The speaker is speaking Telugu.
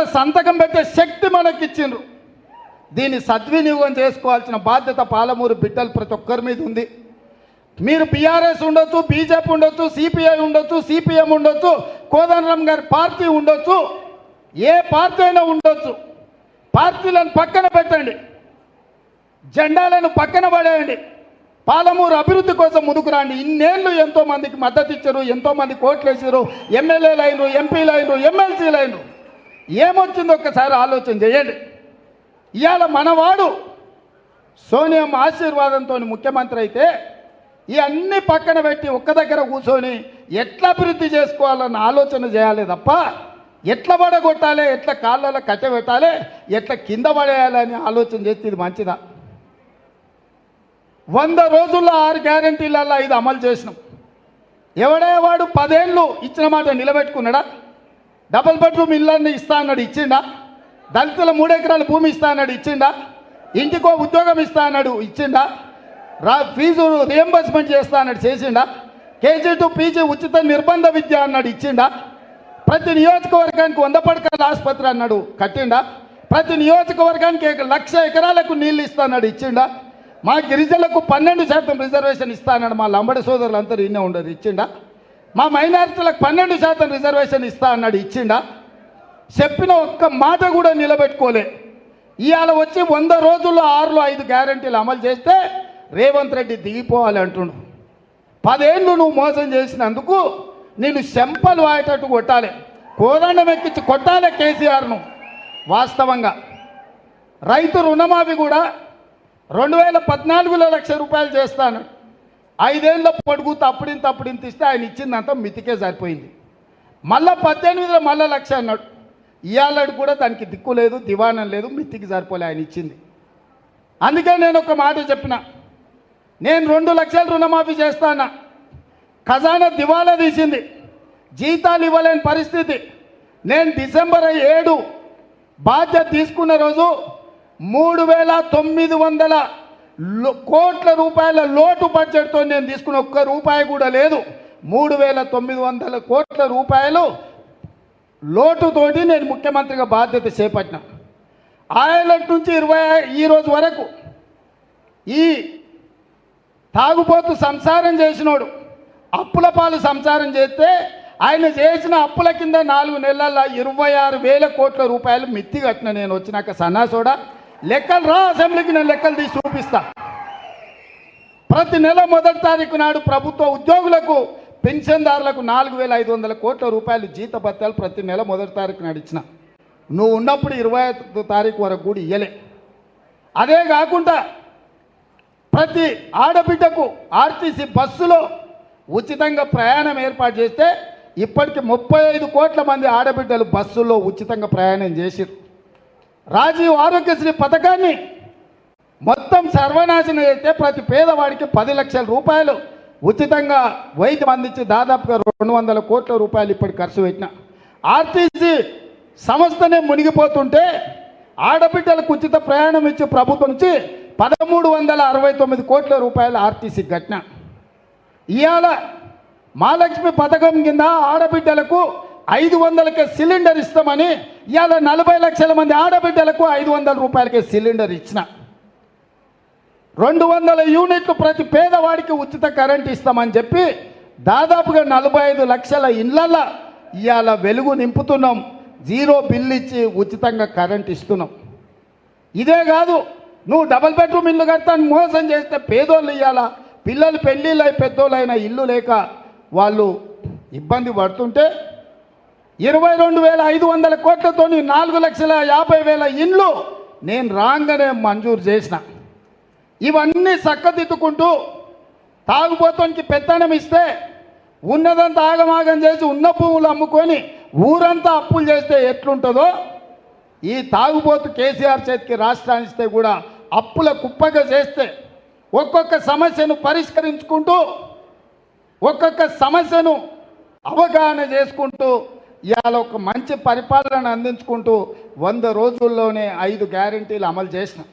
ఇవాళ సంతకం పెట్టే శక్తి మనకి ఇచ్చిండ్రు దీన్ని సద్వినియోగం చేసుకోవాల్సిన బాధ్యత పాలమూరు బిడ్డలు ప్రతి ఒక్కరి మీద ఉంది. మీరు బీఆర్ఎస్ ఉండొచ్చు బీజేపీ ఉండొచ్చు సిపిఐ ఉండొచ్చు సిపిఎం ఉండొచ్చు కోదండరామ్ గారి పార్టీ ఉండొచ్చు ఏ పార్టీ అయినా ఉండొచ్చు. పార్టీలను పక్కన పెట్టండి. జెండాలను పక్కన పడేయండి. పాలమూరు అభివృద్ధి కోసం ముందుకు రండి. ఇన్నేళ్ళు ఎంతో మందికి మద్దతు ఇచ్చారు ఎంతో మంది కోట్లు వేసారు ఎమ్మెల్యేలు అయినరు ఎంపీలు అయినరు ఎమ్మెల్సీలు అయినరు ఏమొచ్చిందో ఒక్కసారి ఆలోచన చేయండి. ఇవాళ మనవాడు సోనియం ఆశీర్వాదంతో ముఖ్యమంత్రి అయితే ఈ అన్ని పక్కన పెట్టి ఒక్క దగ్గర కూర్చొని ఎట్లా అభివృద్ధి చేసుకోవాలన్న ఆలోచన చేయాలి తప్ప ఎట్లా పడగొట్టాలి ఎట్లా కాళ్ళలో కట్టబెట్టాలి ఎట్లా కింద పడేయాలని ఆలోచన చేస్తే ఇది మంచిదా? వంద రోజుల్లో ఆరు గ్యారంటీలలో ఇది అమలు చేసినాం. ఎవడే వాడు పదేళ్ళు ఇచ్చిన మాట నిలబెట్టుకున్నాడా? డబుల్ బెడ్రూమ్ ఇళ్ళని ఇస్తా అన్నాడు ఇచ్చిండా? దళితుల మూడెకరాల భూమి ఇస్తా అన్నాడు ఇచ్చిండా? ఇంటికో ఉద్యోగం ఇస్తా అన్నాడు ఇచ్చిండా? రా ఫీజు రియంబర్స్మెంట్ చేస్తా అన్నాడు చేసిండా? కేజీ టు పీజీ ఉచిత నిర్బంధ విద్య అన్నాడు ఇచ్చిండా? ప్రతి నియోజకవర్గానికి వంద పడకల ఆసుపత్రి అన్నాడు కట్టిండా? ప్రతి నియోజకవర్గానికి లక్ష ఎకరాలకు నీళ్ళు ఇస్తా అన్నాడు ఇచ్చిండా? మా గిరిజనులకు పన్నెండు శాతం రిజర్వేషన్ ఇస్తా అన్నాడు మా లంబడి సోదరులు అందరూ ఇన్నే ఉండరు ఇచ్చిండా? మా మైనారిటీలకు పన్నెండు శాతం రిజర్వేషన్ ఇస్తా అన్నాడు ఇచ్చిండా? చెప్పిన ఒక్క మాట కూడా నిలబెట్టుకోలే. ఇవాళ వచ్చి వంద రోజుల్లో ఆరులో ఐదు గ్యారంటీలు అమలు చేస్తే రేవంత్ రెడ్డి దిగిపోవాలి అంటుండు. పదేళ్ళు నువ్వు మోసం చేసినందుకు నేను శంపలు వాయేటట్టు కొట్టాలి. కోదండం ఎక్కించి కొట్టాలి కేసీఆర్ను వాస్తవంగా. రైతు రుణమాఫీ కూడా రెండు వేల పద్నాలుగులో లక్ష రూపాయలు చేస్తాను ఐదేళ్ళ పొడుగుతూ అప్పుడింత అప్పుడింత ఇస్తే ఆయన ఇచ్చిందంతా మితికే సరిపోయింది. మళ్ళా పద్దెనిమిదిలో మళ్ళా లక్ష అన్నాడు. ఇవాళడు కూడా దానికి దిక్కు లేదు దివాణం లేదు మితికి సరిపోలే ఆయన ఇచ్చింది. అందుకే నేను ఒక మాట చెప్పిన. నేను రెండు లక్షల రుణమాఫీ చేస్తానా ఖజానా దివాలా తీసింది. జీతాలు ఇవ్వలేని పరిస్థితి. నేను డిసెంబర్ ఏడు బాధ్యత తీసుకున్న రోజు మూడు వేల తొమ్మిది వందల కోట్ల రూపాయల లోటు బడ్జెట్తో నేను తీసుకున్న ఒక్క రూపాయి కూడా లేదు. మూడు వేల తొమ్మిది వందల కోట్ల రూపాయలు లోటుతోటి నేను ముఖ్యమంత్రిగా బాధ్యత చేపట్టిన. ఆయనటి నుంచి ఇరవై ఈరోజు వరకు ఈ తాగుబోతు సంసారం చేసినోడు అప్పుల పాలు సంసారం చేస్తే ఆయన చేసిన అప్పుల కింద నాలుగు నెలల ఇరవై ఆరు వేల కోట్ల రూపాయలు మిత్తి కట్టిన నేను వచ్చినాక సన్నాసోడా. లెక్కలు రా అసెంబ్లీకి నేను లెక్కలు తీసి చూపిస్తా. ప్రతి నెల మొదటి తారీఖు నాడు ప్రభుత్వ ఉద్యోగులకు పెన్షన్దారులకు నాలుగు వేల ఐదు వందల కోట్ల రూపాయలు జీత భత్యాలు ప్రతి నెల మొదటి తారీఖు నాడు ఇచ్చిన. నువ్వు ఉన్నప్పుడు ఇరవై ఐదు తారీఖు వరకు కూడా ఇయ్యలే. అదే కాకుండా ప్రతి ఆడబిడ్డకు ఆర్టీసీ బస్సులో ఉచితంగా ప్రయాణం ఏర్పాటు చేస్తే ఇప్పటికి ముప్పై ఐదు కోట్ల మంది ఆడబిడ్డలు బస్సుల్లో ఉచితంగా ప్రయాణం చేసిరు రాజీవ్ ఆరోగ్యశ్రీ పథకాన్ని మొత్తం సర్వనాశనం చేస్తే ప్రతి పేదవాడికి పది లక్షల రూపాయలు ఉచితంగా వైద్యం అందించి దాదాపుగా రెండు వందల కోట్ల రూపాయలు ఇప్పటి ఖర్చు పెట్టిన. ఆర్టీసీ సంస్థనే మునిగిపోతుంటే ఆడబిడ్డలకు ఉచిత ప్రయాణం ఇచ్చి ప్రభుత్వం నుంచి పదమూడు వందల అరవై తొమ్మిది కోట్ల రూపాయలు ఆర్టీసీ ఘటన ఇవాళ మహాలక్ష్మి పథకం కింద ఆడబిడ్డలకు ఐదు వందలకి సిలిండర్ ఇస్తామని ఇవాళ నలభై లక్షల మంది ఆడబిడ్డలకు ఐదు వందల రూపాయలకే సిలిండర్ ఇచ్చిన. రెండు వందల యూనిట్లు ప్రతి పేదవాడికి ఉచిత కరెంట్ ఇస్తామని చెప్పి దాదాపుగా నలభై ఐదు లక్షల ఇళ్ళల్లో ఇవాళ వెలుగు నింపుతున్నాం. జీరో బిల్ ఇచ్చి ఉచితంగా కరెంట్ ఇస్తున్నాం. ఇదే కాదు నువ్వు డబల్ బెడ్రూమ్ ఇల్లు కడతాను మోసం చేస్తే పేదోళ్ళు ఇవ్వాలా పిల్లలు పెళ్ళిళ్ళు అయి పెద్దోళ్ళైన ఇల్లు లేక వాళ్ళు ఇబ్బంది పడుతుంటే ఇరవై రెండు వేల ఐదు వందల కోట్లతో నాలుగు లక్షల యాభై వేల ఇండ్లు నేను రాగానే మంజూరు చేసిన. ఇవన్నీ చక్కదిద్దుకుంటూ తాగుబోతానికి పెత్తనం ఇస్తే ఉన్నదంతా ఆగమాగం చేసి ఉన్న భూములు అమ్ముకొని ఊరంతా అప్పులు చేస్తే ఎట్లుంటుందో ఈ తాగుబోతు కేసీఆర్ చేతికి రాష్ట్రాన్ని ఇస్తే కూడా అప్పుల కుప్పగా చేస్తే ఒక్కొక్క సమస్యను పరిష్కరించుకుంటూ ఒక్కొక్క సమస్యను అవగాహన చేసుకుంటూ ఇవాళ ఒక మంచి పరిపాలన అందించుకుంటూ వంద రోజుల్లోనే ఐదు గ్యారంటీలు అమలు చేసినాం.